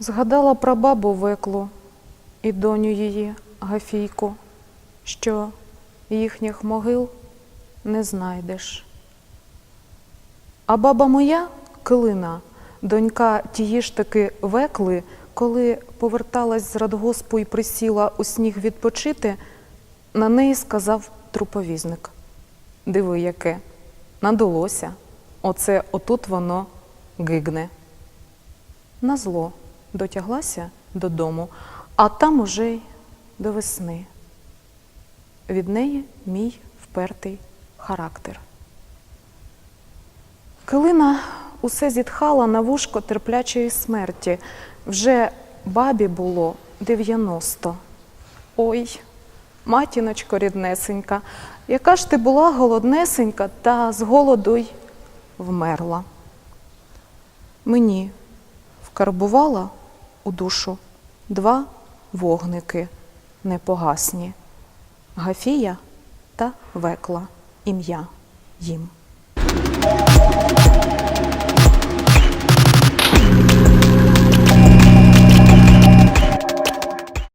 Згадала про бабу Виклу і доню її Гафійку, що їхніх могил не знайдеш. А баба моя, Килина, донька тієї ж таки Векли, коли поверталась з радгоспу і присіла у сніг відпочити, на неї сказав труповізник. Диви, яке, надулося. Оце отут воно гигне. Назло дотяглася додому, а там уже й до весни. Від неї мій впертий характер. Килина усе зітхала на вушко терплячої смерті. Вже бабі було 90. Ой, матіночко ріднесенька, яка ж ти була голоднесенька та з голоду й вмерла. Мені вкарбувала у душу два вогники непогасні Гафія та Векла ім'я їм.